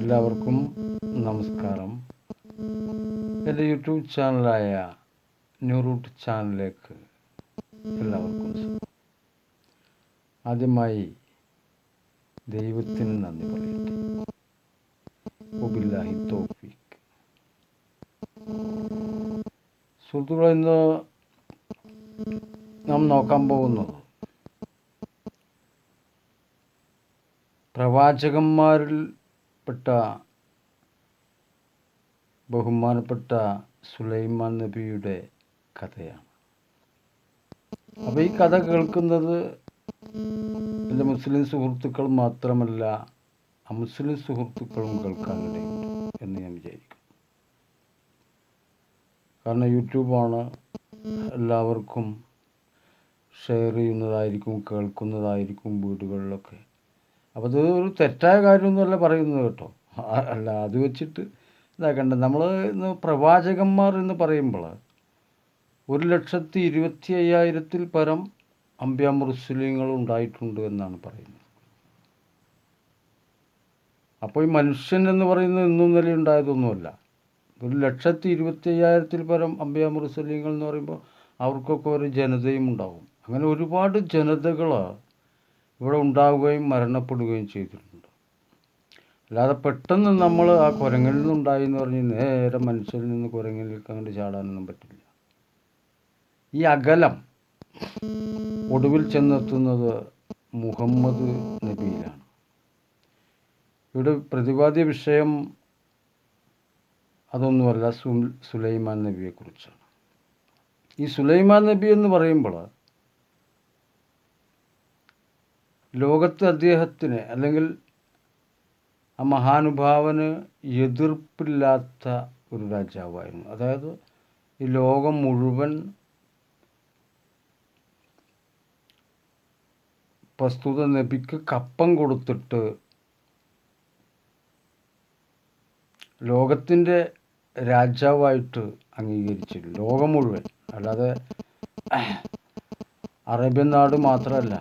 എല്ലാവർക്കും നമസ്കാരം. എന്റെ യൂട്യൂബ് ചാനലായ ന്യൂ റൂട്ട് ചാനലിലേക്ക് എല്ലാവർക്കും. ആദ്യമായി ദൈവത്തിന് നന്ദി പറയട്ടെ. സുഹൃത്തുക്കളെ ഇന്ന് നാം നോക്കാൻ പോകുന്നത് പ്രവാചകന്മാരിൽപ്പെട്ട ബഹുമാനപ്പെട്ട സുലൈമാൻ നബിയുടെ കഥയാണ്. അപ്പോൾ ഈ കഥ കേൾക്കുന്നത് എന്റെ മുസ്ലിം സുഹൃത്തുക്കൾ മാത്രമല്ല അമുസ്ലിം സുഹൃത്തുക്കളും കേൾക്കാനിടയുണ്ട് എന്ന് ഞാൻ വിചാരിക്കും കാരണം യൂട്യൂബാണ് എല്ലാവർക്കും ഷെയർ ചെയ്യുന്നതായിരിക്കും കേൾക്കുന്നതായിരിക്കും വീടുകളിലൊക്കെ. അപ്പോൾ അത് ഒരു തെറ്റായ കാര്യമൊന്നുമല്ല പറയുന്നത് കേട്ടോ. അല്ല അത് വെച്ചിട്ട് ഇതാക്കണ്ട. നമ്മൾ ഇന്ന് പ്രവാചകന്മാർ എന്ന് പറയുമ്പോൾ ഒരു ലക്ഷത്തി ഇരുപത്തി അയ്യായിരത്തിൽ പരം അമ്പ്യ മുസ്ലിങ്ങൾ ഉണ്ടായിട്ടുണ്ട് എന്നാണ് പറയുന്നത്. അപ്പോൾ ഈ മനുഷ്യൻ എന്ന് പറയുന്നത് ഇന്നും നില ഉണ്ടായതൊന്നുമല്ല. ഒരു ലക്ഷത്തി ഇരുപത്തി അയ്യായിരത്തിൽ പരം അമ്പ്യ മുസ്ലിങ്ങൾ എന്ന് പറയുമ്പോൾ അവർക്കൊക്കെ ഒരു ജനതയും ഉണ്ടാവും. അങ്ങനെ ഒരുപാട് ജനതകൾ ഇവിടെ ഉണ്ടാവുകയും മരണപ്പെടുകയും ചെയ്തിട്ടുണ്ട്. അല്ലാതെ പെട്ടെന്ന് നമ്മൾ ആ കുരങ്ങിൽ നിന്നുണ്ടായി എന്ന് പറഞ്ഞ് നേരെ മനുഷ്യരിൽ നിന്ന് കുരങ്ങിലേക്ക് അങ്ങോട്ട് ചാടാനൊന്നും പറ്റില്ല. ഈ അകലം ഒടുവിൽ ചെന്നെത്തുന്നത് മുഹമ്മദ് നബിയിലാണ്. ഇവിടെ പ്രതിപാദ്യ വിഷയം അതൊന്നുമല്ല സുലൈമാൻ നബിയെക്കുറിച്ചാണ്. ഈ സുലൈമാൻ നബി എന്ന് പറയുമ്പോൾ ലോകത്ത് അദ്ദേഹത്തിന് അല്ലെങ്കിൽ ആ മഹാനുഭാവന് എതിർപ്പില്ലാത്ത ഒരു രാജാവായിരുന്നു. അതായത് ഈ ലോകം മുഴുവൻ പ്രസ്തുത നബിക്ക് കപ്പം കൊടുത്തിട്ട് ലോകത്തിന്റെ രാജാവായിട്ട് അംഗീകരിച്ചില്ല ലോകം മുഴുവൻ. അല്ലാതെ അറേബ്യൻ നാട് മാത്രമല്ല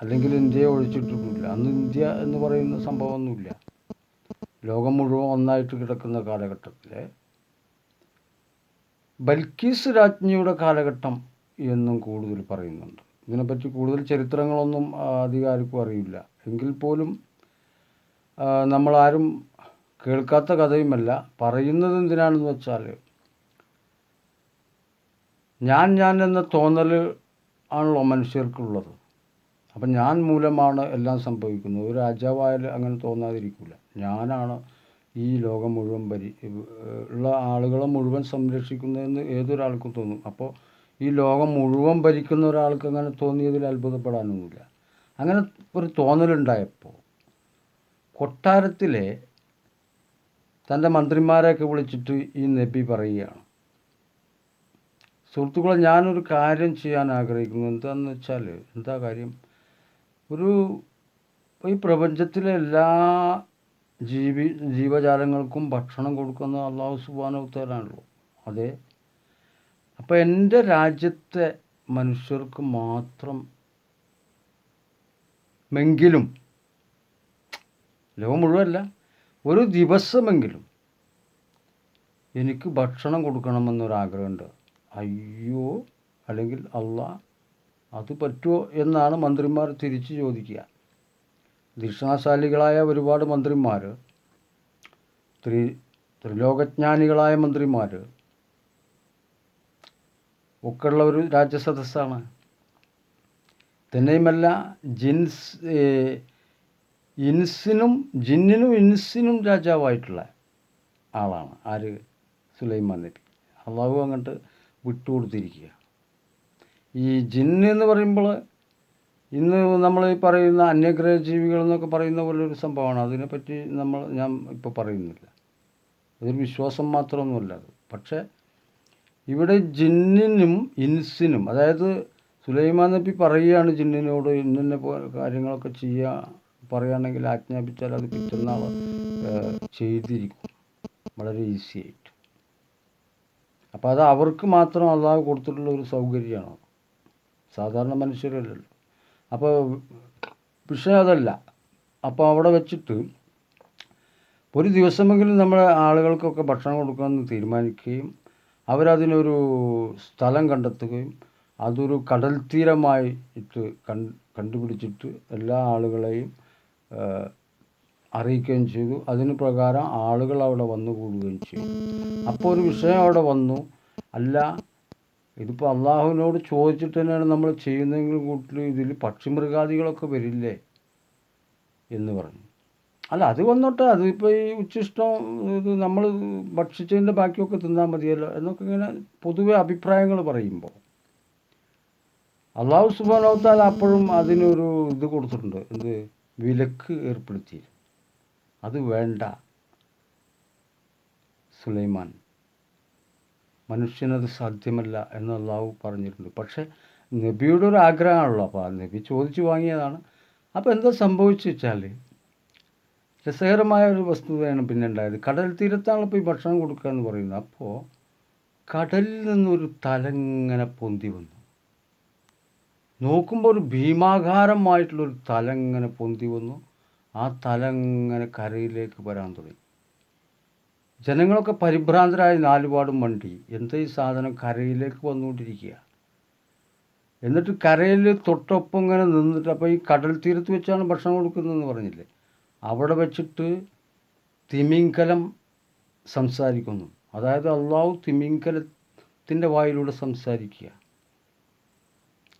അല്ലെങ്കിൽ ഇന്ത്യയെ ഒഴിച്ചിട്ടിട്ടില്ല. അന്ന് ഇന്ത്യ എന്ന് പറയുന്ന സംഭവമൊന്നുമില്ല. ലോകം മുഴുവൻ ഒന്നായിട്ട് കിടക്കുന്ന കാലഘട്ടത്തിൽ ബൽക്കീസ് രാജ്ഞിയുടെ കാലഘട്ടം എന്നും കൂടുതൽ പറയുന്നുണ്ട്. ഇതിനെപ്പറ്റി കൂടുതൽ ചരിത്രങ്ങളൊന്നും അധികാരിക്കും അറിയില്ല. എങ്കിൽ പോലും നമ്മളാരും കേൾക്കാത്ത കഥയുമല്ല. പറയുന്നത് എന്തിനാണെന്ന് വെച്ചാൽ ഞാൻ ഞാൻ എന്ന തോന്നൽ ആണല്ലോ മനുഷ്യർക്കുള്ളത്. അപ്പം ഞാൻ മൂലമാണ് എല്ലാം സംഭവിക്കുന്നത്. ഒരു രാജാവായാലും അങ്ങനെ തോന്നാതിരിക്കില്ല ഞാനാണ് ഈ ലോകം മുഴുവൻ ഭരി ഉള്ള ആളുകളെ മുഴുവൻ സംരക്ഷിക്കുന്നതെന്ന് ഏതൊരാൾക്കും തോന്നും. അപ്പോൾ ഈ ലോകം മുഴുവൻ ഭരിക്കുന്ന ഒരാൾക്ക് അങ്ങനെ തോന്നിയതിൽ അത്ഭുതപ്പെടാനൊന്നുമില്ല. അങ്ങനെ ഒരു തോന്നലുണ്ടായപ്പോൾ കൊട്ടാരത്തിലെ തന്റെ മന്ത്രിമാരെയൊക്കെ വിളിച്ചിട്ട് ഈ നബി പറയുകയാണ്. സുഹൃത്തുക്കളെ ഞാനൊരു കാര്യം ചെയ്യാൻ ആഗ്രഹിക്കുന്നു. എന്താണെന്ന് വെച്ചാൽ എന്താ കാര്യം? ഒരു ഈ പ്രപഞ്ചത്തിലെ എല്ലാ ജീവി ജീവജാലങ്ങൾക്കും ഭക്ഷണം കൊടുക്കുന്ന അള്ളാഹു സുബാന ഉത്തരാണല്ലോ അതെ. അപ്പോൾ എന്റെ രാജ്യത്തെ മനുഷ്യർക്ക് മാത്രം മെങ്കിലും ലോകം മുഴുവല്ല ഒരു ദിവസമെങ്കിലും എനിക്ക് ഭക്ഷണം കൊടുക്കണമെന്നൊരാഗ്രഹമുണ്ട്. അയ്യോ അല്ലെങ്കിൽ അള്ളാ അത് പറ്റുമോ എന്നാണ് മന്ത്രിമാർ തിരിച്ചു ചോദിക്കുക. ദീക്ഷണാശാലികളായ ഒരുപാട് മന്ത്രിമാർ ത്രി ത്രിലോകജ്ഞാനികളായ മന്ത്രിമാർ ഒക്കെയുള്ള ഒരു രാജ്യസദസ്സാണ് തന്നെയുമല്ല ജിൻസ് ഇൻസിനും ജിന്നിനും ഇൻസിനും രാജാവായിട്ടുള്ള ആളാണ് ആര്? സുലൈമാൻ നബി. അള്ളാഹു അങ്ങോട്ട് വിട്ടുകൊടുത്തിരിക്കുക ഈ ജിന്ന് എന്ന് പറയുമ്പോൾ ഇന്ന് നമ്മൾ ഈ പറയുന്ന അന്യഗ്രഹ ജീവികൾ എന്നൊക്കെ പറയുന്ന പോലെ ഒരു സംഭവമാണ്. അതിനെപ്പറ്റി നമ്മൾ ഞാൻ ഇപ്പോൾ പറയുന്നില്ല. അതൊരു വിശ്വാസം മാത്രമൊന്നുമല്ല അത്. പക്ഷേ ഇവിടെ ജിന്നിനും ഇൻസിനും അതായത് സുലൈമാൻ നബി പറയുകയാണ് ജിന്നിനോട് ഇന്നെ കാര്യങ്ങളൊക്കെ ചെയ്യുക പറയുകയാണെങ്കിൽ ആജ്ഞാപിച്ചാൽ അത് പിറ്റന്നാൾ ചെയ്തിരിക്കും. വളരെ ഈസി ആയിട്ട്. അപ്പോൾ അത് അവർക്ക് മാത്രം അള്ളാഹു കൊടുത്തിട്ടുള്ള ഒരു സൗകര്യമാണ്? സാധാരണ മനുഷ്യരല്ലല്ലോ അപ്പോൾ വിഷയം അതല്ല. അപ്പോൾ അവിടെ വെച്ചിട്ട് ഒരു ദിവസമെങ്കിലും നമ്മുടെ ആളുകൾക്കൊക്കെ ഭക്ഷണം കൊടുക്കാമെന്ന് തീരുമാനിക്കുകയും അവരതിനൊരു സ്ഥലം കണ്ടെത്തുകയും അതൊരു കടൽ തീരമായിട്ട് കണ്ടുപിടിച്ചിട്ട് എല്ലാ ആളുകളെയും അറിയിക്കുകയും ചെയ്തു. അതിന് പ്രകാരം ആളുകൾ അവിടെ വന്നു കൂടുകയും ചെയ്തു. അപ്പോൾ ഒരു വിഷയം അവിടെ വന്നു. അല്ല ഇതിപ്പോൾ അള്ളാഹുവിനോട് ചോദിച്ചിട്ട് തന്നെയാണ് നമ്മൾ ചെയ്യുന്നതെങ്കിൽ കൂട്ടിൽ ഇതിൽ പക്ഷിമൃഗാദികളൊക്കെ വരില്ലേ എന്ന് പറഞ്ഞു. അല്ല അത് വന്നോട്ടെ അതിപ്പോൾ ഈ ഉച്ചിഷ്ടം ഇത് നമ്മൾ ഭക്ഷിച്ചതിന്റെ ബാക്കിയൊക്കെ തിന്നാൽ മതിയല്ലോ എന്നൊക്കെ ഇങ്ങനെ പൊതുവെ അഭിപ്രായങ്ങൾ പറയുമ്പോൾ അള്ളാഹു സുബാനോത്താൽ അപ്പോഴും അതിനൊരു ഇത് കൊടുത്തിട്ടുണ്ട്. എന്ത്? വിലക്ക് ഏർപ്പെടുത്തി അത് വേണ്ട സുലൈമാൻ. മനുഷ്യനത് സാധ്യമല്ല എന്ന് അള്ളാഹു പറഞ്ഞിട്ടുണ്ട്. പക്ഷേ നബിയുടെ ഒരു ആഗ്രഹമാണല്ലോ. അപ്പോൾ ആ നബി ചോദിച്ചു വാങ്ങിയതാണ്. അപ്പോൾ എന്താ സംഭവിച്ചു വെച്ചാൽ രസകരമായ ഒരു വസ്തുതയാണ് പിന്നെ ഉണ്ടായത്. കടൽ തീരത്താണ് ഇപ്പോൾ ഈ ഭക്ഷണം കൊടുക്കുക എന്ന് പറയുന്നത്. അപ്പോൾ കടലിൽ നിന്നൊരു തലങ്ങനെ പൊന്തി വന്നു. നോക്കുമ്പോൾ ഒരു ഭീമാകാരമായിട്ടുള്ളൊരു തലങ്ങനെ പൊന്തി വന്നു. ആ തലങ്ങനെ കരയിലേക്ക് വരാൻ തുടങ്ങി. ജനങ്ങളൊക്കെ പരിഭ്രാന്തരായി നാലുപാടും വണ്ടി എന്താ ഈ സാധനം കരയിലേക്ക് വന്നുകൊണ്ടിരിക്കുക? എന്നിട്ട് കരയിൽ തൊട്ടൊപ്പം ഇങ്ങനെ നിന്നിട്ട് അപ്പോൾ ഈ കടൽ തീരത്ത് വെച്ചാണ് ഭക്ഷണം കൊടുക്കുന്നതെന്ന് പറഞ്ഞില്ലേ? അവിടെ വെച്ചിട്ട് തിമിങ്കലം സംസാരിക്കുന്നു. അതായത് അള്ളാഹു തിമിങ്കലത്തിന്റെ വായിലൂടെ സംസാരിക്കുക.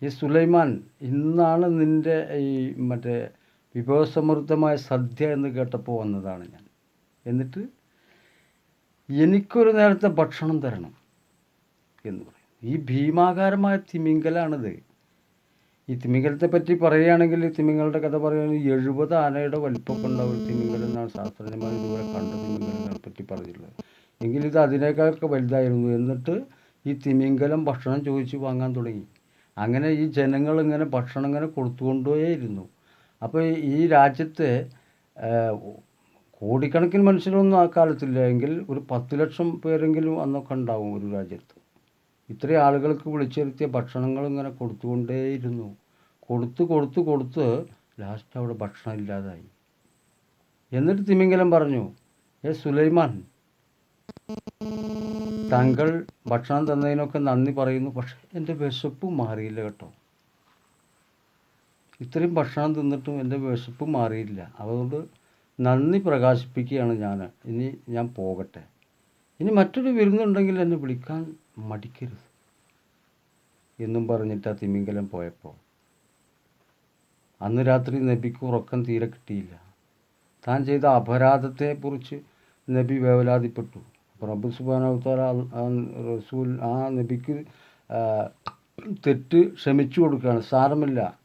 ഈ സുലൈമാൻ ഇന്നാണ് നിന്റെ ഈ മറ്റേ വിഭവസമൃദ്ധമായ സദ്യ എന്ന് കേട്ടപ്പോൾ വന്നതാണ് ഞാൻ. എന്നിട്ട് എനിക്കൊരു നേരത്തെ ഭക്ഷണം തരണം എന്ന് പറയും. ഈ ഭീമാകാരമായ തിമിംഗലാണിത്. ഈ തിമിംഗലത്തെ പറ്റി പറയുകയാണെങ്കിൽ തിമിംഗലയുടെ കഥ പറയുകയാണെങ്കിൽ എഴുപത് ആനയുടെ വലിപ്പമൊക്കെ ഉണ്ടാവും തിമിംഗലം എന്നാണ് ശാസ്ത്രജ്ഞന്മാർ ഇതുവരെ കണ്ട തിമിംഗലങ്ങളെ പറ്റി പറഞ്ഞിട്ടുള്ളത്. എങ്കിൽ ഇത് അതിനേക്കാളൊക്കെ വലുതായിരുന്നു. എന്നിട്ട് ഈ തിമിംഗലം ഭക്ഷണം ചോദിച്ച് വാങ്ങാൻ തുടങ്ങി. അങ്ങനെ ഈ ജനങ്ങൾ ഇങ്ങനെ ഭക്ഷണം ഇങ്ങനെ കൊടുത്തുകൊണ്ടേയിരുന്നു. അപ്പോൾ ഈ രാജ്യത്തെ കോടിക്കണക്കിന് മനുഷ്യരൊന്നും ആ കാലത്തില്ല. എങ്കിൽ ഒരു പത്ത് ലക്ഷം പേരെങ്കിലും അന്നൊക്കെ ഉണ്ടാവും ഒരു രാജ്യത്ത്. ഇത്രയും ആളുകൾക്ക് വിളിച്ചിരുത്തിയ ഭക്ഷണങ്ങൾ ഇങ്ങനെ കൊടുത്തുകൊണ്ടേയിരുന്നു. കൊടുത്ത് കൊടുത്ത് കൊടുത്ത് ലാസ്റ്റ് അവിടെ ഭക്ഷണം ഇല്ലാതായി. എന്നിട്ട് തിമിംഗലം പറഞ്ഞു ഏ സുലൈമാൻ താങ്കൾ ഭക്ഷണം തന്നതിനൊക്കെ നന്ദി പറയുന്നു. പക്ഷേ എന്റെ വിശപ്പ് മാറിയില്ല കേട്ടോ. ഇത്രയും ഭക്ഷണം തിന്നിട്ടും എന്റെ വിശപ്പ് മാറിയില്ല. അതുകൊണ്ട് നന്ദി പ്രകാശിപ്പിക്കുകയാണ് ഞാൻ. ഇനി ഞാൻ പോകട്ടെ. ഇനി മറ്റൊരു വിരുന്നുണ്ടെങ്കിൽ എന്നെ വിളിക്കാൻ മടിക്കരുത് എന്നും പറഞ്ഞിട്ട് ആ തിമിംഗലം പോയപ്പോൾ. അന്ന് രാത്രി നബിക്ക് ഉറക്കം തീരെ കിട്ടിയില്ല. താൻ ചെയ്ത അപരാധത്തെക്കുറിച്ച് നബി വേവലാതിപ്പെട്ടു. റബ്ബ് സുബാനവത്താല റസൂൽ ആ നബിക്ക് തെറ്റ് ക്ഷമിച്ചു കൊടുക്കുകയാണ്. സാരമില്ല.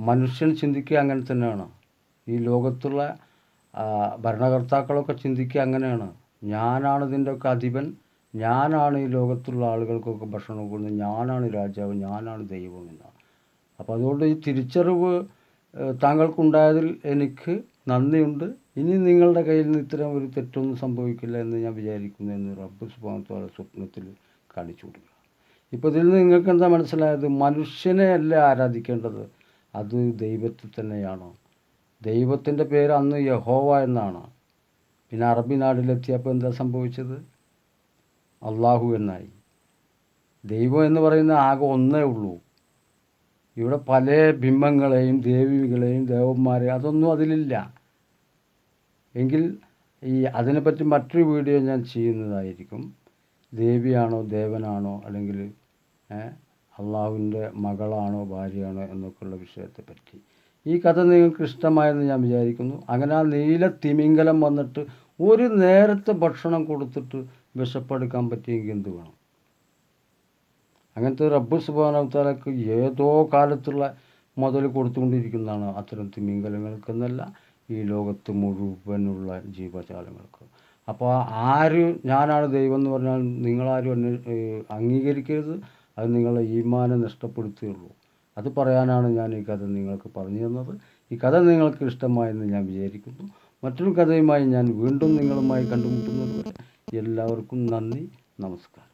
മനുഷ്യൻ ചിന്തിക്കുക അങ്ങനെ തന്നെയാണ്? ഈ ലോകത്തുള്ള ഭരണകർത്താക്കളൊക്കെ ചിന്തിക്കുക അങ്ങനെയാണ്. ഞാനാണ് ഇതിന്റെയൊക്കെ അധിപൻ. ഞാനാണ് ഈ ലോകത്തുള്ള ആളുകൾക്കൊക്കെ ഭക്ഷണം കൊടുക്കുന്നത്. ഞാനാണ് രാജാവ്. ഞാനാണ് ദൈവം എന്നാണ് അപ്പോൾ അതുകൊണ്ട് ഈ തിരിച്ചറിവ് താങ്കൾക്ക് താങ്കൾക്കുണ്ടായതിൽ എനിക്ക് നന്ദിയുണ്ട്. ഇനി നിങ്ങളുടെ കയ്യിൽ നിന്ന് ഇത്തരം ഒരു തെറ്റൊന്നും സംഭവിക്കില്ല എന്ന് ഞാൻ വിചാരിക്കുന്നു എന്ന് റബ്ബ് സുബാനത്തോടെ സ്വപ്നത്തിൽ കാണിച്ചു കൊടുക്കുക. ഇപ്പോൾ ഇതിൽ നിന്ന് നിങ്ങൾക്ക് എന്താ മനസ്സിലായത്? മനുഷ്യനെ അല്ല ആരാധിക്കേണ്ടത്? അത് ദൈവത്തെ തന്നെയാണോ? ദൈവത്തിന്റെ പേര് അന്ന് യഹോവ എന്നാണ്. പിന്നെ അറബി നാട്ടിലെത്തിയപ്പോൾ എന്താ സംഭവിച്ചത്? അള്ളാഹു എന്നായി. ദൈവം എന്ന് പറയുന്ന ആകെ ഒന്നേ ഉള്ളൂ. ഇവിടെ പല ബിംബങ്ങളെയും ദേവികളെയും ദേവന്മാരെ അതൊന്നും അതിലില്ല. എങ്കിൽ ഈ അതിനെപ്പറ്റി മറ്റൊരു വീഡിയോ ഞാൻ ചെയ്യുന്നതായിരിക്കും. ദേവിയാണോ ദേവനാണോ അല്ലെങ്കിൽ അള്ളാഹുവിന്റെ മകളാണോ ഭാര്യയാണോ എന്നൊക്കെയുള്ള വിഷയത്തെപ്പറ്റി. ഈ കഥ നിങ്ങൾക്ക് ഇഷ്ടമായെന്ന് ഞാൻ വിചാരിക്കുന്നു. അങ്ങനെ ആ നീല തിമിംഗലം വന്നിട്ട് ഒരു നേരത്തെ ഭക്ഷണം കൊടുത്തിട്ട് വിശപ്പെടുക്കാൻ പറ്റിയെങ്കിൽ എന്ത് വേണം? അങ്ങനത്തെ റബ്ബ് സുബാനവത്താലക്ക് ഏതോ കാലത്തുള്ള മുതൽ കൊടുത്തുകൊണ്ടിരിക്കുന്നതാണ് അത്തരം തിമിംഗലങ്ങൾക്കെന്നല്ല ഈ ലോകത്ത് മുഴുവനുള്ള ജീവജാലങ്ങൾക്ക്. അപ്പോൾ ആര് ഞാനാണ് ദൈവം എന്ന് പറഞ്ഞാൽ നിങ്ങളാരും അന്വേ അംഗീകരിക്കരുത്. അത് നിങ്ങളെ ഈമാനെ നഷ്ടപ്പെടുത്തുകയുള്ളൂ. അത് പറയാനാണ് ഞാൻ ഈ കഥ നിങ്ങൾക്ക് പറഞ്ഞു തന്നത്. ഈ കഥ നിങ്ങൾക്ക് ഇഷ്ടമായെന്ന് ഞാൻ വിചാരിക്കുന്നു. മറ്റൊരു കഥയുമായി ഞാൻ വീണ്ടും നിങ്ങളുമായി കണ്ടുമുട്ടുന്നത് വരെ എല്ലാവർക്കും നന്ദി. നമസ്കാരം.